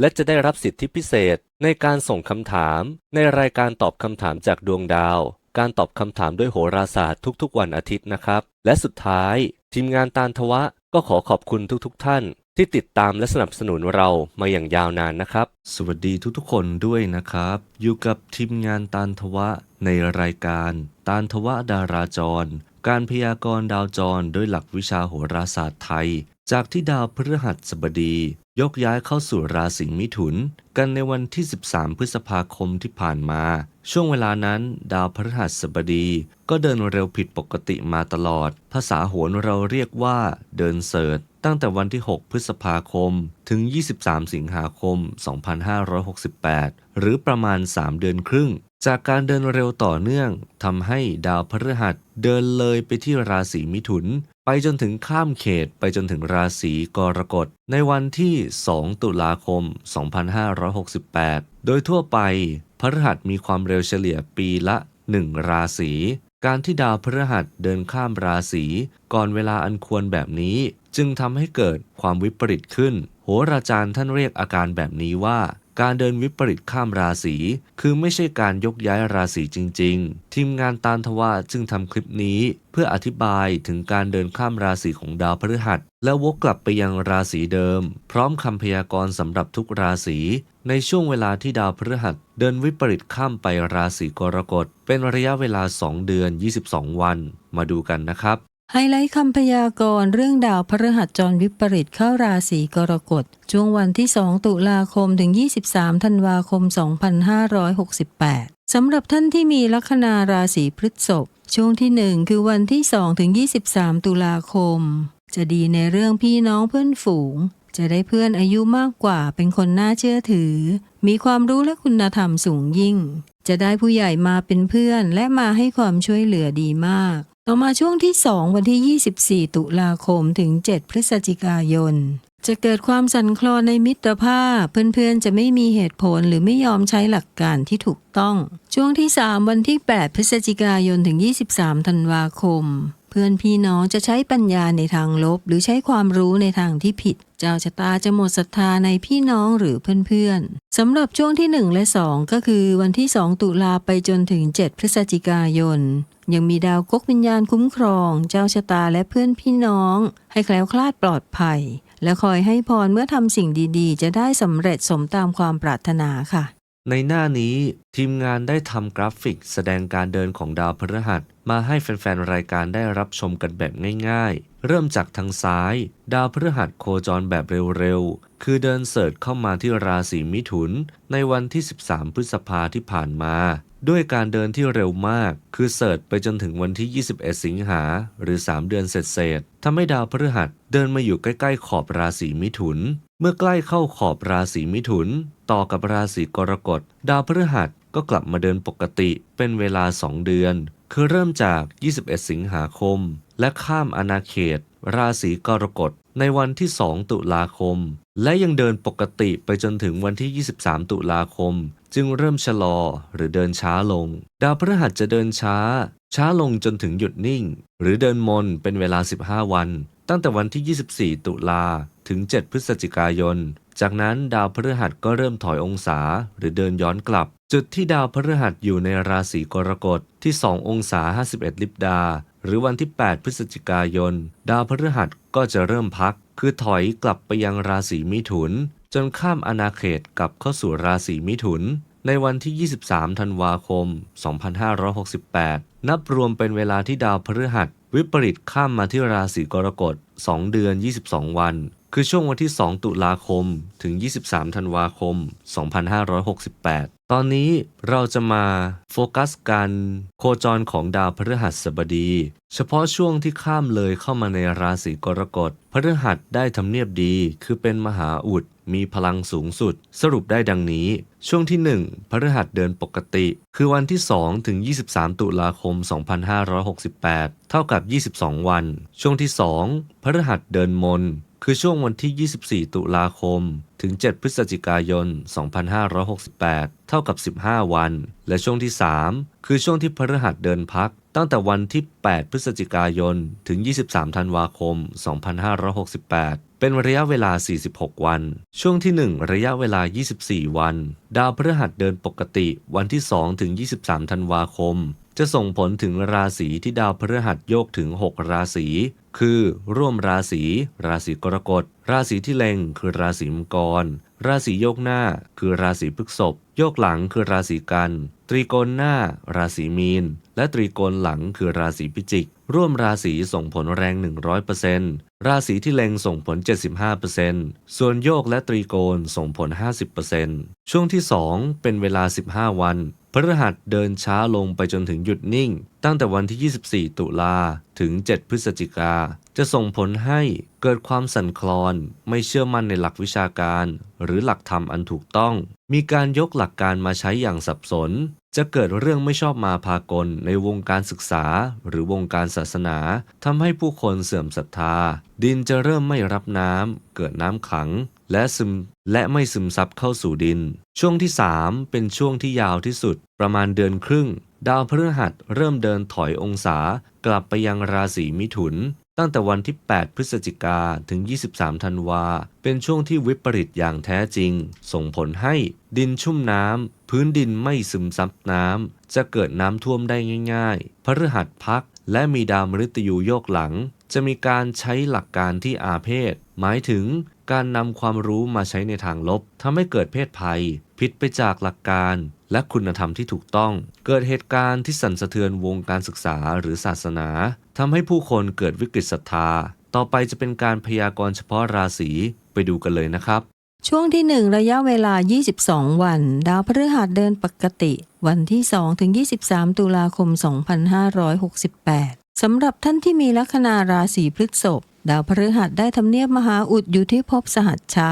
และจะได้รับสิทธิพิเศษในการส่งคำถาม ในรายการตอบคำถามจากดวงดาว การตอบคำถามด้วยโหราศาสตร์ทุกๆ วันอาทิตย์นะครับ และสุดท้าย ทีมงานตาลทวะก็ขอขอบคุณทุกๆ ท่าน ที่ติดตามและสนับสนุนเรามาอย่างยาวนานนะครับ สวัสดีทุกๆ คนด้วยนะครับ อยู่กับทีมงานตาลทวะในรายการตาลทวะดาราจร การพยากรณ์ดาวจรด้วยหลักวิชาโหราศาสตร์ไทย จากที่ดาวพฤหัสบดียกย้ายเข้าสู่ราศีมิถุน กันในวันที่ 13 พฤษภาคมที่ผ่านมา ช่วงเวลานั้น ดาวพฤหัสบดีก็เดินเร็วผิดปกติมาตลอด ภาษาโหรเราเรียกว่าเดินเสิร์ชตั้งแต่วันที่ 6 พฤษภาคม ถึง 23 สิงหาคม 2568 หรือประมาณ 3 เดือนครึ่ง จากการเดินเร็วต่อเนื่องทำให้ดาวพฤหัสเดินเลยไปที่ราศีมิถุน ไปจนถึงข้ามเขตไปจนถึงราศีกรกฎในวันที่ 2 ตุลาคม 2568 โดยทั่วไปพฤหัสมีความเร็วเฉลี่ยปีละ 1 ราศี การที่ดาวพฤหัสเดินข้ามราศีก่อนเวลาอันควรแบบนี้ จึงทำให้เกิดความวิปริตขึ้น โหราจารย์ท่านเรียกอาการแบบนี้ว่า การเดินวิปริตข้ามราศี คือไม่ใช่การยกย้ายราศีจริง ๆ ทีมงานตาลทวะจึงทำคลิปนี้เพื่ออธิบายถึงการเดินข้ามราศีของดาวพฤหัส แล้ววกกลับไปยังราศีเดิม พร้อมคำพยากรณ์สำหรับทุกราศีในช่วงเวลาที่ดาวพฤหัสเดินวิปริตข้ามไปราศีกรกฎ เป็นระยะเวลา 2 เดือน 22 วัน มาดูกันนะครับ ไฮไลท์คำพยากรณ์เรื่องดาวพฤหัสจรวิปริตเข้าราศีกรกฎช่วงวันที่ 2 ตุลาคมถึง 23 ธันวาคม 2568 สำหรับท่านที่มีลัคนาราศีพฤษภช่วงที่ 1 คือวันที่ 2 ถึง 23 ตุลาคม จะดีในเรื่องพี่น้องเพื่อนฝูง จะได้เพื่อนอายุมากกว่าเป็นคนน่าเชื่อถือ มีความรู้และคุณธรรมสูงยิ่ง จะได้ผู้ใหญ่มาเป็นเพื่อนและมาให้ความช่วยเหลือดีมาก ต่อมาช่วงที่ 2 วันที่ 24 ตุลาคมถึง 7 พฤศจิกายน จะเกิดความสั่นคลอนในมิตรภาพ เพื่อนๆ จะไม่มีเหตุผลหรือไม่ยอมใช้หลักการที่ถูกต้อง ช่วงที่ 3 วันที่ 8 พฤศจิกายนถึง 23 ธันวาคม เพื่อนพี่น้องจะใช้ปัญญาในทางลบ หรือใช้ความรู้ในทางที่ผิด เจ้าชะตาจะหมดศรัทธาในพี่น้องหรือเพื่อนๆสำหรับช่วงที่ 1 และ 2 ก็คือวันที่ 2 ตุลาไปจนถึง 7 พฤศจิกายน ยังมีดาวกกวิญญาณคุ้มครอง เจ้าชะตาและเพื่อนพี่น้อง ให้แคล้วคลาดปลอดภัย และคอยให้พรเมื่อทำสิ่งดีๆ จะได้สำเร็จสมตามความปรารถนาค่ะ ในหน้านี้ทีมงานได้ทำกราฟิกแสดงการเดินของดาวพฤหัส มาให้แฟนๆ รายการได้รับชมกันแบบง่ายๆ เริ่มจากทางซ้าย ดาวพฤหัสโคจรแบบเร็วๆ คือเดินเสิร์ชเข้ามาที่ราศีมิถุน ในวันที่ 13 พฤษภาที่ผ่านมา ด้วยการเดินที่เร็วมาก คือเสิร์ชไปจนถึงวันที่ 21 สิงหาหรือ 3 เดือนเศษๆทำให้ดาวพฤหัสเดินมาอยู่ใกล้ๆขอบราศีมิถุน เมื่อใกล้เข้าขอบราศีมิถุน ต่อกับราศีกรกฎ ดาวพฤหัสก็กลับมาเดินปกติเป็นเวลา 2 เดือน คือเริ่มจาก 21 สิงหาคม และข้ามอาณาเขต ราศีกรกฎในวันที่ 2 ตุลาคม และยังเดินปกติไปจนถึงวันที่ 23 ตุลาคม จึงเริ่มชะลอหรือเดินช้าลง ดาวพฤหัสจะเดินช้า ช้าลงจนถึงหยุดนิ่ง หรือเดินมนเป็นเวลา 15 วัน ตั้งแต่วันที่ 24 ตุลาถึง 7 พฤศจิกายน จากนั้นดาวพฤหัสก็เริ่มถอยองศาหรือเดินย้อนกลับ จุดที่ดาวพฤหัสอยู่ในราศีกรกฎที่ 2 องศา 51 ลิบดา หรือวันที่ 8 พฤศจิกายน ดาวพฤหัสก็จะเริ่มพัก คือถอยกลับไปยังราศีมิถุน จนข้ามอาณาเขตกลับเข้าสู่ราศีมิถุน ในวันที่ 23 ธันวาคม 2568 นับรวมเป็นเวลาที่ดาวพฤหัส วิปริตข้ามมาที่ราศีกรกฎ 2 เดือน 22 วัน คือช่วงวันที่ 2 ตุลาคม ถึง 23 ธันวาคม 2568 ตอนนี้เราจะมาโฟกัสการโคจรของดาวพฤหัสบดี เฉพาะช่วงที่ข้ามเลยเข้ามาในราศีกรกฎ พฤหัสได้ทำเนียบดี คือเป็นมหาอุด มีพลังสูงสุด สรุปได้ดังนี้ ช่วงที่ 1 พฤหัสเดินปกติ คือวันที่ 2 ถึง 23 ตุลาคม 2568 เท่ากับ 22 วัน ช่วงที่ 2 พฤหัสเดินมน คือช่วงวันที่ 24 ตุลาคม ถึง 7 พฤศจิกายน 2568 เท่ากับ 15 วัน และช่วงที่ 3 คือช่วงที่พฤหัสเดินพักตั้งแต่วันที่ 8 พฤศจิกายน ถึง 23 ธันวาคม 2568 เป็นระยะเวลา 46 วัน ช่วงที่ 1 ระยะเวลา 24 วัน ดาวพฤหัสเดินปกติ วันที่ 2 ถึง 23 ธันวาคม จะส่งผลถึงราศีที่ดาวพฤหัสโยกถึง 6 ราศี คือ ร่วมราศี ราศีกรกฎ ราศีที่เล็ง คือราศีมังกร ราศีโยกหน้า คือราศีพฤษภ โยกหลังคือราศีกัน ตรีโกณหน้า ราศีมีน และตรีโกณหลังคือราศีพิจิก ร่วมราศีส่งผลแรง 100%ราศีที่เล็งส่งผล 75%ส่วนโยกและตรีโกณส่งผล 50%ช่วงที่ 2 เป็นเวลา 15 วัน พฤหัสเดินช้าลงไปจนถึงหยุดนิ่ง ตั้งแต่วันที่ 24 ตุลาถึง 7 พฤศจิกา จะส่งผลให้เกิดความสั่นคลอน ไม่เชื่อมั่นในหลักวิชาการ หรือหลักธรรมอันถูกต้อง มีการยกหลักการมาใช้อย่างสับสน จะเกิดเรื่องไม่ชอบมาพากลในวงการศึกษา หรือวงการศาสนาทำให้ผู้คนเสื่อมศรัทธา ดินจะเริ่มไม่รับน้ำเกิดน้ำขัง และซึมและไม่ซึมซับเข้าสู่ดิน ช่วงที่ 3 เป็นช่วงที่ยาวที่สุด ประมาณเดือนครึ่ง ดาวพฤหัสเริ่มเดินถอยองศากลับไปยังราศีมิถุน ตั้งแต่วันที่ 8 พฤศจิกาถึง 23 ธันวา เป็นช่วงที่วิปริตอย่างแท้จริง ส่งผลให้ดินชุ่มน้ำ พื้นดินไม่ซึมซับน้ำ จะเกิดน้ำท่วมได้ง่าย ๆ พฤหัสพักและมีดาวมฤตยูโยกหลัง จะมีการใช้หลักการที่อาเพศ หมายถึงการนำความรู้มาใช้ในทางลบทำให้เกิดเพศภัย ผิดไปจากหลักการและคุณธรรมที่ถูกต้อง เกิดเหตุการณ์ที่สั่นสะเทือนวงการศึกษาหรือศาสนา ทำให้ผู้คนเกิดวิกฤตศรัทธา ต่อไปจะเป็นการพยากรณ์เฉพาะราศีไปดูกันเลยนะครับ ช่วงที่ 1 ระยะเวลา 22 วัน ดาวพฤหัสเดินปกติ วันที่2ถึง23 ตุลาคม 2568 สำหรับท่านที่มีลัคนาราศีพฤษภดาวพฤหัสได้ทำเนียบมหาอุดอยู่ที่ภพสหัชชา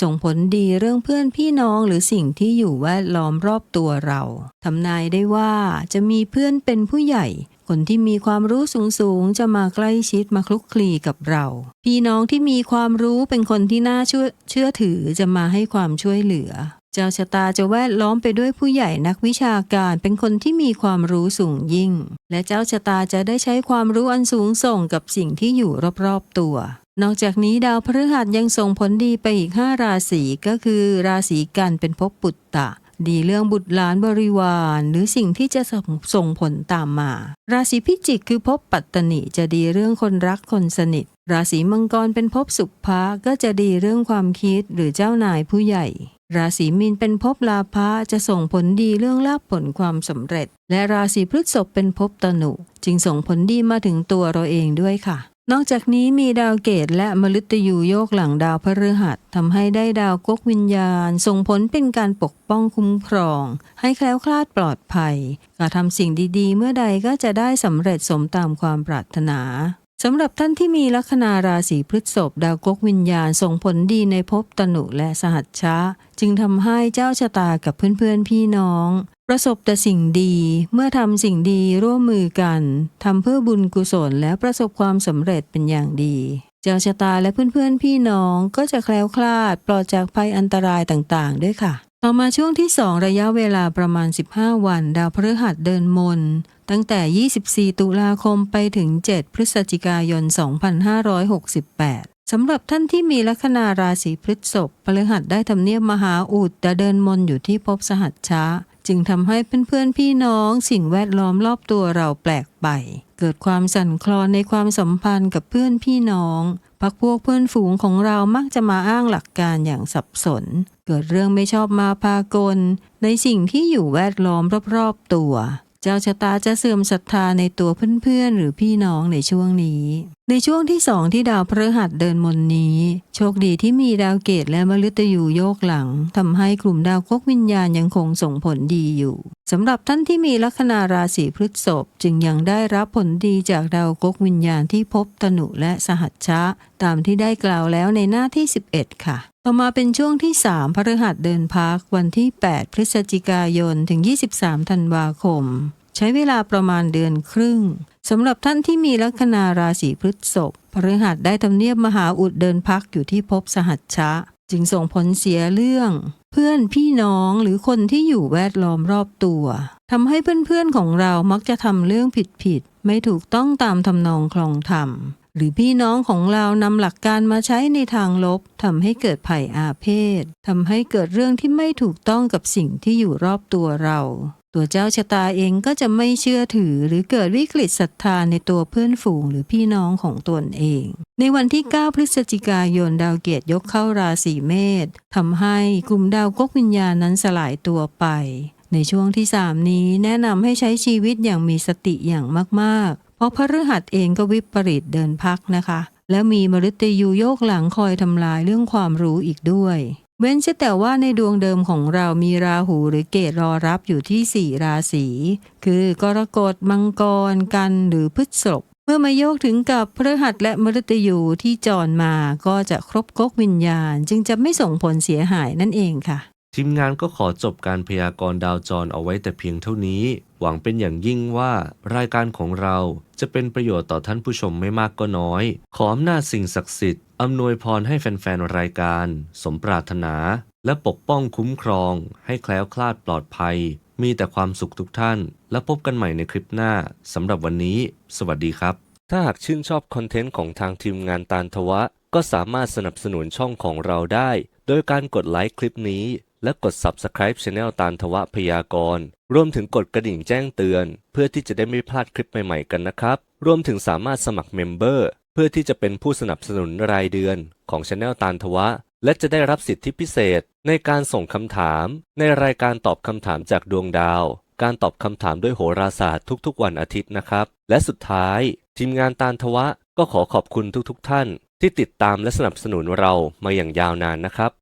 ส่งผลดีเรื่องเพื่อนพี่น้องหรือสิ่งที่อยู่แวดล้อมรอบตัวเรา ทำนายได้ว่าจะมีเพื่อนเป็นผู้ใหญ่ คนที่มีความรู้สูงๆ จะมาใกล้ชิดมาคลุกคลีกับเรา พี่น้องที่มีความรู้เป็นคนที่น่าเชื่อเชื่อถือจะมาให้ความช่วยเหลือ เจ้าชะตาจะแวดล้อมไปด้วยผู้ใหญ่นักวิชาการเป็นคนที่มีความรู้สูงยิ่ง และเจ้าชะตาจะได้ใช้ความรู้อันสูงส่งกับสิ่งที่อยู่รอบๆตัวนอกจากนี้ดาวพฤหัสยังส่งผลดีไปอีก 5 ราศีก็คือ ราศีกันเป็นภพปุตตะ ดีเรื่องบุตรหลานบริวาร หรือสิ่งที่จะส่งส่งผลตามมา ราศีพิจิกคือภพปัตตนิจะดีเรื่องคนรักคนสนิท ราศีมังกรเป็นภพสุภะก็จะดีเรื่องความคิดหรือเจ้านายผู้ใหญ่ ราศีมีนเป็นภพลาภะจะส่งผลดีเรื่องลาภผลความสำเร็จ และราศีพฤษภเป็นภพตนุ จึงส่งผลดีมาถึงตัวเราเองด้วยค่ะ นอกจากนี้มีดาวเกตและมฤตยูโยกหลังดาวพฤหัสทำให้ได้ดาวกกวิญญาณ ส่งผลเป็นการปกป้องคุ้มครอง ให้แคล้วคลาดปลอดภัยกระทำสิ่งดีๆ เมื่อใดก็จะได้สำเร็จสมตามความปรารถนา สำหรับท่านที่มีลัคนาราศีพฤษภดาวกกวิญญาณส่งผลดีในภพตนุและสหัชชะ จึงทำให้เจ้าชะตากับเพื่อนๆพี่น้อง ประสบแต่สิ่งดีเมื่อทำสิ่งดีร่วมมือกันทำเพื่อบุญกุศลและประสบความสำเร็จเป็นอย่างดี เจ้าชะตาและเพื่อนๆพี่น้องก็จะแคล้วคลาดปลอดจากภัยอันตรายต่างๆ ด้วยค่ะ ต่อมาช่วงที่2ระยะเวลาประมาณ 15 วัน ดาวพฤหัสเดินมน ตั้งแต่ 24 ตุลาคมไปถึง 7 พฤศจิกายน 2568 สำหรับท่านที่มีลัคนาราศีพฤษภพฤหัสได้ทำเนียบมหาอุดแต่เดินมนอยู่ที่ภพสหัชชะจึงทำให้เพื่อนๆพี่น้องสิ่งแวดล้อมรอบตัวเราแปลกไป เกิดความสั่นคลอนในความสัมพันธ์กับเพื่อนพี่น้อง พักพวกเพื่อนฝูงของเรามักจะมาอ้างหลักการอย่างสับสน เกิดเรื่องไม่ชอบมาพากล ในสิ่งที่อยู่แวดล้อมรอบๆตัว เจ้าชะตาจะเสื่อมศรัทธาในตัวเพื่อนๆหรือพี่น้องในช่วงนี้ ในช่วงที่สองที่ดาวพฤหัสเดินมนนี้ โชคดีที่มีดาวเกตและมฤตยูโยกหลังทำให้กลุ่มดาวกกวิญญาณยังคงส่งผลดีอยู่สำหรับท่านที่มีลัคนาราศีพฤษภจึงยังได้รับผลดีจากดาวกกวิญญาณที่พบตนุและสหัชชะ ตามที่ได้กล่าวแล้วในหน้าที่ 11 ค่ะ ต่อมาเป็นช่วงที่ 3 พฤหัสเดินพัก วันที่ 8 พฤศจิกายนถึง 23 ธันวาคม ใช้เวลาประมาณเดือนครึ่ง สำหรับท่านที่มีลัคนาราศีพฤษภพฤหัสได้ทำเนียบมหาอุดเดินพักอยู่ที่ภพสหัชชะ จึงส่งผลเสียเรื่อง เพื่อนพี่น้องหรือคนที่อยู่แวดล้อมรอบตัวทำให้เพื่อนๆของเรามักจะทำเรื่องผิดๆไม่ถูกต้องตามทำนองคลองธรรมหรือพี่น้องของเรานำหลักการมาใช้ในทางลบทำให้เกิดภัยอาเพศทำให้เกิดเรื่องที่ไม่ถูกต้องกับสิ่งที่อยู่รอบตัวเรา ตัวเจ้าชะตาเองก็จะไม่เชื่อถือหรือเกิดวิกฤตศรัทธาในตัวเพื่อนฝูงหรือพี่น้องของตนเอง ในวันที่ 9 พฤศจิกายนดาวเกียรติยกเข้าราศีเมษทำให้กลุ่มดาวกกวิญญาณนั้นสลายตัวไปในช่วงที่ 3 นี้แนะนำให้ใช้ชีวิตอย่างมีสติอย่างมาก ๆ เพราะพฤหัสเองก็วิปริตเดินพักนะคะ แล้วมีมฤตยูโยกหลังคอยทำลายเรื่องความรู้อีกด้วย เว้นเสียแต่ว่าในดวงเดิมของเรามีราหูหรือเกตรอรับอยู่ที่4ราศีคือกรกฎมังกรกันหรือพฤษภเมื่อมาโยกถึงกับพฤหัสและมฤตยูที่จรมาก็จะครบก๊กวิญญาณ จึงจะไม่ส่งผลเสียหายนั่นเองค่ะ ทีมงานก็ขอจบการพยากรณ์ดาวจรเอาไว้แต่เพียงเท่านี้ หวังเป็นอย่างยิ่งว่ารายการของเราจะเป็นประโยชน์ต่อท่านผู้ชมไม่มากก็น้อย ขออำนาจสิ่งศักดิ์สิทธิ์อำนวยพรให้แฟนๆ รายการ สมปรารถนา และปกป้องคุ้มครอง ให้แคล้วคลาดปลอดภัย มีแต่ความสุขทุกท่าน และพบกันใหม่ในคลิปหน้าสำหรับวันนี้ สวัสดีครับ ถ้าหากชื่นชอบคอนเทนต์ของทางทีมงานตาลทวะ ก็สามารถสนับสนุนช่องของเราได้ โดยการกดไลค์คลิปนี้ และกด Subscribe Channel ตาลทวะพยากรณ์ รวมถึงกดกระดิ่งแจ้งเตือน เพื่อที่จะได้ไม่พลาดคลิปใหม่ๆกันนะครับ รวมถึงสามารถสมัครเมมเบอร์เพื่อที่จะเป็นผู้สนับสนุนรายเดือนของ Channel ตาลทวะ และจะได้รับสิทธิพิเศษ ในการส่งคำถาม ในรายการตอบคำถามจากดวงดาว การตอบคำถามด้วยโหราศาสตร์ทุกๆ วันอาทิตย์นะครับ และสุดท้าย ทีมงานตาลทวะ ก็ขอขอบคุณทุกๆ ท่าน ที่ติดตามและสนับสนุนเรามาอย่างยาวนานนะครับ